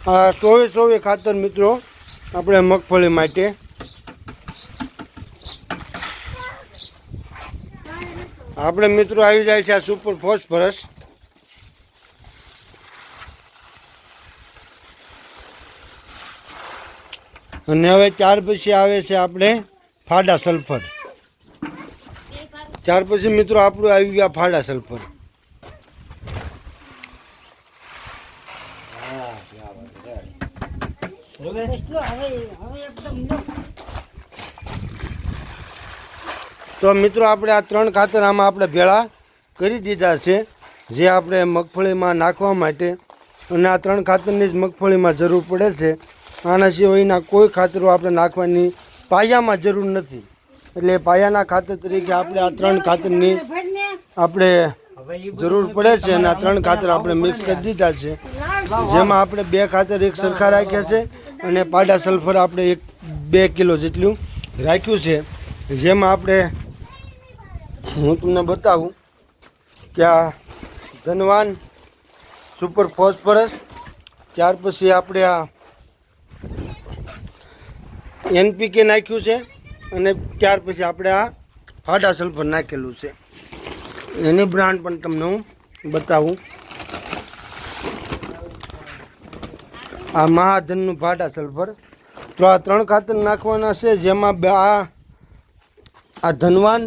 આ સોવે સોવે ખાતર મિત્રો, આપણે મગફળી માટે. આપણે મિત્રો આવી જાય છે આ સુપર ફોસ્ફરસ અને હવે ત્યાર પછી આવે છે આપણે ફાડા સલ્ફર ત્યાર પછી મિત્રો આપણું આવી ગયા ફાડા સલ્ફર તો મિત્રો આપણે આ ત્રણ ખાતર આમાં આપણે ભેળા કરી દીધા છે જે આપણે મગફળીમાં નાખવા માટે. અને આ ત્રણ ખાતરની જ મગફળીમાં જરૂર પડે છે. આના સિવાયના કોઈ ખાતરો આપણે નાખવાની પાયામાં જરૂર નથી. એટલે પાયાના ખાતર તરીકે આપણે આ ત્રણ ખાતરની આપણે જરૂર પડે છે અને આ ત્રણ ખાતર આપણે મિક્સ કરી દીધા છે. જેમાં આપણે બે ખાતર એક સરખા રાખ્યા છે અને પાડા સલ્ફર આપણે એક બે કિલો જેટલું રાખ્યું છે. જેમાં આપણે હું તમને બતાવું કે આ ધનવાન સુપર ફોસ્ફરસ ત્યાર પછી આપણે આ એનપીકે નાખ્યું છે અને ત્યાર પછી આપણે આ ફાડા સલ્ફર નાખેલું છે. એની બ્રાન્ડ પણ તમને હું બતાવું. આ મહાધનનું ફાટા સલ્ફર. તો આ ત્રણ ખાતર નાખવાના છે, જેમાં આ આ ધનવાન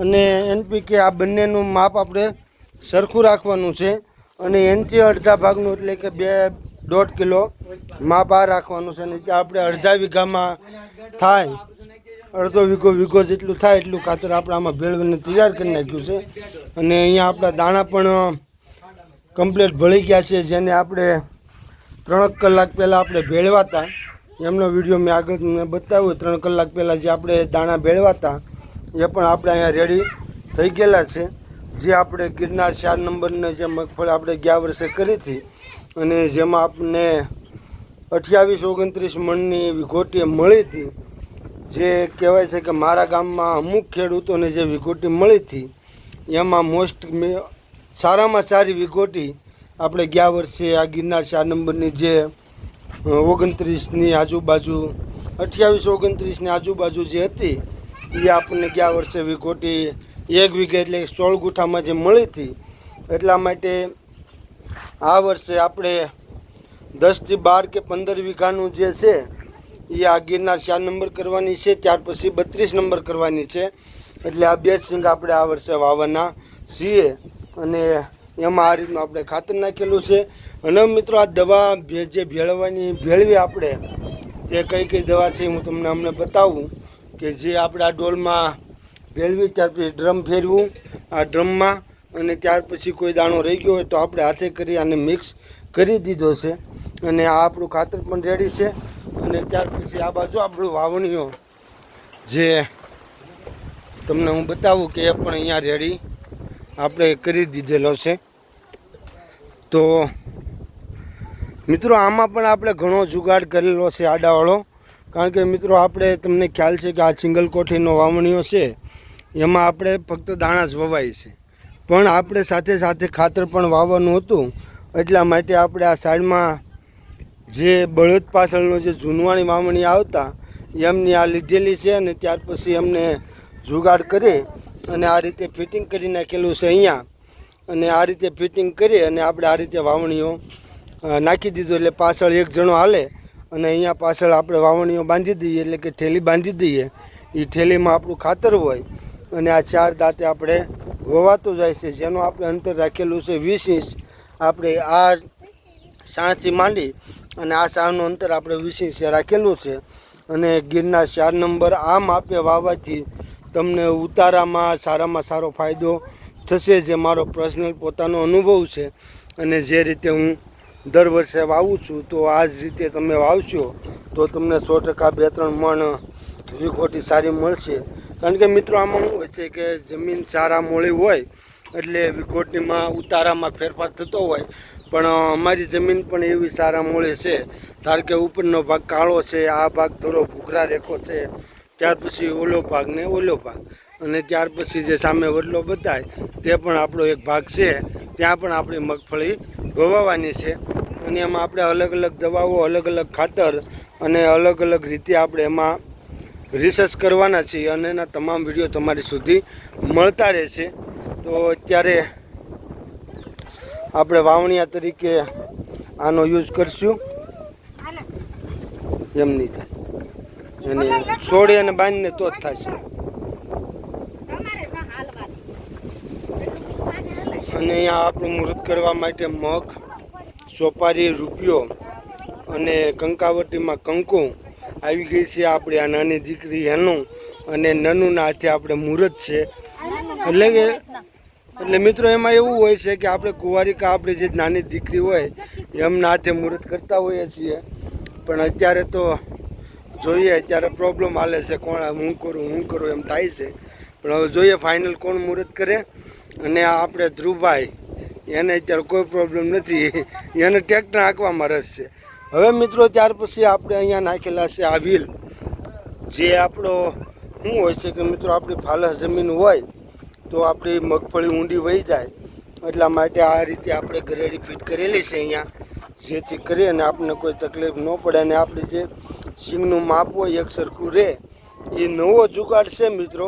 અને એનપીકે આ બંનેનું માપ આપણે સરખું રાખવાનું છે. અને એનથી અડધા ભાગનું એટલે કે બે દોઢ કિલો માપ આ રાખવાનું છે. અને આપણે અડધા વીઘામાં થાય. અડધો વીઘો વીઘો જેટલું થાય એટલું ખાતર આપણે આમાં ભેળવીને તૈયાર કરી નાખ્યું છે. અને અહીંયા આપણા દાણા પણ કમ્પ્લેટ ભળી ગયા છે, જેને આપણે ત્રણ કલાક પહેલાં આપણે ભેળવા હતા એમનો વીડિયો મેં આગળ તમને બતાવ્યો, ત્રણ કલાક પહેલાં જે આપણે દાણા ભેળવા હતા એ પણ આપણે અહીંયા રેડી થઈ ગયેલા છે. જે આપણે ગિરનાર ચાર નંબરને જે મગફળી આપણે ગયા વર્ષે કરી હતી, અને જેમાં આપણને અઠ્યાવીસ ઓગણત્રીસ મણની વિઘોટી મળી હતી. જે કહેવાય છે કે મારા ગામમાં અમુક ખેડૂતોને જે વિઘોટી મળી હતી, એમાં મોસ્ટ સારામાં સારી વિઘોટી આપણે ગયા વર્ષે આ ગિરનાર ચાર નંબરની જે ઓગણત્રીસની આજુબાજુ, અઠ્યાવીસ ઓગણત્રીસની આજુબાજુ જે હતી, એ આપણને ગયા વર્ષે વિઘોટી એક વીઘે એટલે સોળ ગુઠામાં જે મળી હતી. એટલા માટે આ વર્ષે આપણે દસથી બાર કે પંદર વીઘાનું જે છે એ આ ગિરનાર ચાર નંબર કરવાની છે, ત્યાર પછી બત્રીસ નંબર કરવાની છે. એટલે આ બે સિંગ આપણે આ વર્ષે વાવવાના છીએ અને એમાં આ રીતનું આપણે ખાતર નાખેલું છે. અને મિત્રો આ દવા જે ભેળવાની ભેળવી આપણે, તે કઈ કઈ દવા છે હું તમને અમને બતાવું કે જે આપણે આ ડોલમાં ભેળવી, ત્યાર પછી ડ્રમ ફેરવું, આ ડ્રમમાં અને ત્યાર પછી કોઈ દાણો રહી ગયો હોય તો આપણે હાથે કરી આને મિક્સ કરી દીધો છે. અને આ આપણું ખાતર પણ રેડી છે. અને ત્યાર પછી આ બાજુ આપણું વાવણીઓ. જે તમને હું બતાવું કે એ પણ અહીંયા રેડી. આપણે કરી દીધેલો છે. તો મિત્રો, આમાં પણ આપણે ઘણો જુગાડ કરેલો છે આડાવાળો. કારણ કે મિત્રો, આપણે તમને ખ્યાલ છે કે આ સિંગલ કોઠીનો વાવણીઓ છે. એમાં આપણે ફક્ત દાણા જ વવાય છે. પણ આપણે સાથે સાથે ખાતર પણ વાવવાનું હતું. એટલા માટે આપણે આ સાઈડમાં જે બળદ પાછળનો જે જૂનવાણી વાવણી આવતા, એમની આ લીધેલી છે અને ત્યાર પછી એમને જુગાડ કરી અને આ રીતે ફિટિંગ કરી નાખેલું છે અહીંયા. અને આ રીતે ફિટિંગ કરી અને આપણે આ રીતે વાવણીઓ નાખી દીધું. એટલે પાછળ એક જણો હાલે અને અહીંયા પાછળ આપણે વાવણીઓ બાંધી દઈએ, એટલે કે ઠેલી બાંધી દઈએ. એ ઠેલીમાં આપણું ખાતર હોય અને આ ચાર દાંતે આપણે વવાતું જાય છે. જેનું આપણે અંતર રાખેલું છે વીસ ઇંચ. આપણે આ સાણથી માંડી અને આ શાળનું અંતર આપણે વીસ ઇંચ રાખેલું છે. અને ગિરનાર ચાર નંબર આ માપે વાવવાથી તમને ઉતારામાં સારામાં સારો ફાયદો થશે જે મારો પર્સનલ પોતાનો અનુભવ છે. અને જે રીતે હું દર વર્ષે વાવું છું, તો આ જ રીતે તમે વાવશો, તો તમને સો ટકા બે ત્રણ મણ વિખોટી સારી મળશે. કારણ કે મિત્રો, આમાં શું હોય છે કે જમીન સારા મોળી હોય, એટલે વિખોટીમાં ઉતારામાં ફેરફાર થતો હોય પણ અમારી જમીન પણ એવી સારા મોળી છે. ધારો કે ઉપરનો ભાગ કાળો છે, આ ભાગ થોડો ભૂખરા રેખો છે, ત્યાર પછી ઓલો ભાગ ને ઓલો ભાગ. અને ત્યાર પછી જે સામે વડલો બતાય તે પણ આપણો એક ભાગ છે. ત્યાં પણ આપણી મગફળી વવાવાની છે. અને એમાં આપણે અલગ અલગ દવાઓ, અલગ અલગ ખાતર અને અલગ અલગ રીતે આપણે એમાં રિસર્ચ કરવાના છીએ. અને એના તમામ વીડિયો તમારી સુધી મળતા રહેશે તો અત્યારે આપણે વાવણિયા તરીકે આનો યુઝ કરશું. એમ નહીં થાય. અને છોડી અને બાંધીને તો જ થશે અને અહીંયા આપણું મુહૂર્ત કરવા માટે મગ, સોપારી, રૂપિયો અને કંકાવટીમાં કંકુ આવી ગઈ છે આપણે આ નાની દીકરી એનું અને નનુના હાથે આપણે મુહૂર્ત છે. એટલે કે એટલે મિત્રો, એમાં એવું હોય છે કે આપણે કુંવારિકા આપણે જે નાની દીકરી હોય, એમના હાથે મુહૂર્ત કરતા હોઈએ છીએ. પણ અત્યારે તો જોઈએ, અત્યારે પ્રોબ્લેમ હાલે છે કોણ, હું કરું હું કરું એમ થાય છે. પણ હવે જોઈએ ફાઇનલ કોણ મુહૂર્ત કરે. અને આપણે ધ્રુવભાઈ, એને અત્યારે કોઈ પ્રોબ્લેમ નથી. એને ટ્રેક્ટર હાંકવામાં રસ છે. હવે મિત્રો, ત્યાર પછી આપણે અહીંયા નાખેલા છે આ વ્હીલ જે આપણો, શું હોય છે કે મિત્રો, આપણી ફાલસ જમીન હોય તો આપણી મગફળી ઊંડી વહી જાય, એટલા માટે આ રીતે આપણે ઘરેડી ફિટ કરેલી છે અહીંયા, જેથી કરી અને આપણને કોઈ તકલીફ ન પડે અને આપણે જે સિંગનું માપ હોય, એક સરખું રહે, એ નવો જુગાડ છે મિત્રો.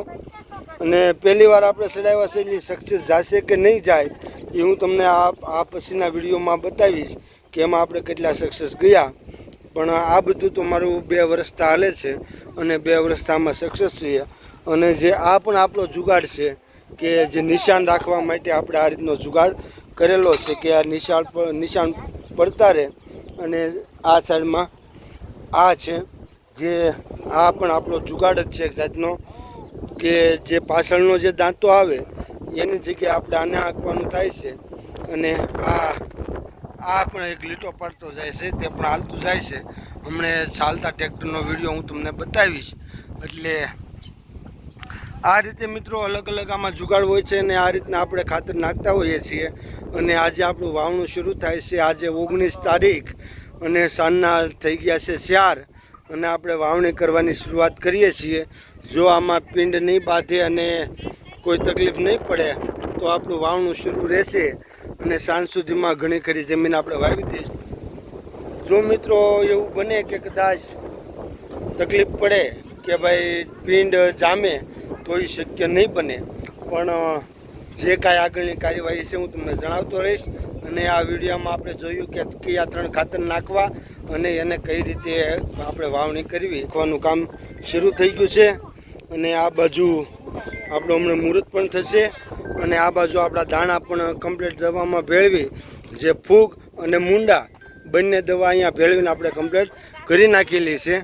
અને પહેલી વાર આપણે ચડાવ્યા છે એટલે સક્સેસ જશે કે નહીં જાય, એ હું તમને આ આ પછીના વિડીયોમાં બતાવીશ કે એમાં આપણે કેટલા સક્સેસ ગયા. પણ આ બધું તો મારું બે વર્ષતા ચાલે છે, અને બે વર્ષતામાં સક્સેસ છીએ. અને જે આ પણ આપણો જુગાડ છે કે જે નિશાન રાખવા માટે આપણે આ રીતનો જુગાડ કરેલો છે કે આ પર નિશાન પડતા રહે અને આ સાઈડમાં આ છે, જે આ પણ આપણો જુગાડ જ છે એક જાતનો, કે જે પાછળનો જે દાંતો આવે, એની જગ્યાએ આપણે આને આંકવાનું થાય છે અને આ આ પણ એક લીટો પડતો જાય છે, તે પણ હાલતું જાય છે. હમણે ચાલતા ટ્રેક્ટરનો વીડિયો હું તમને બતાવીશ. એટલે આ રીતે મિત્રો અલગ અલગ આમાં જુગાડ હોય છે અને આ રીતના આપણે ખાતર નાખતા હોઈએ છીએ. અને આજે આપણું વાવણું શરૂ થાય છે. આજે ઓગણીસ તારીખ અને સાંજના થઈ ગયા છે ચાર. અને આપણે વાવણી કરવાની શરૂઆત કરીએ છીએ. જો આમાં પિંડ નહીં બાંધે અને કોઈ તકલીફ નહીં પડે, તો આપણું વાવણું શરૂ રહેશે અને સાંજ સુધીમાં ઘણી ખરી જમીન આપણે વાવી દઈશું. જો મિત્રો એવું બને કે કદાચ તકલીફ પડે કે ભાઈ પિંડ જામે તો શક્ય નહીં બને. પણ જે કાંઈ આગળની કાર્યવાહી છે હું તમને જણાવતો રહીશ અને આ વિડીયોમાં આપણે જોયું કે કયા ત્રણ ખાતર નાખવા અને એને કઈ રીતે આપણે વાવણી કરવી નાખવાનું કામ શરૂ થઈ ગયું છે. અને આ બાજુ આપણું હમણાં મુહૂર્ત પણ થશે અને આ બાજુ આપણા દાણા પણ કમ્પ્લીટ દવામાં ભેળવી, જે ફૂગ અને મુંડા બંને દવા અહીંયા ભેળવીને આપણે કમ્પ્લીટ કરી નાખેલી છે.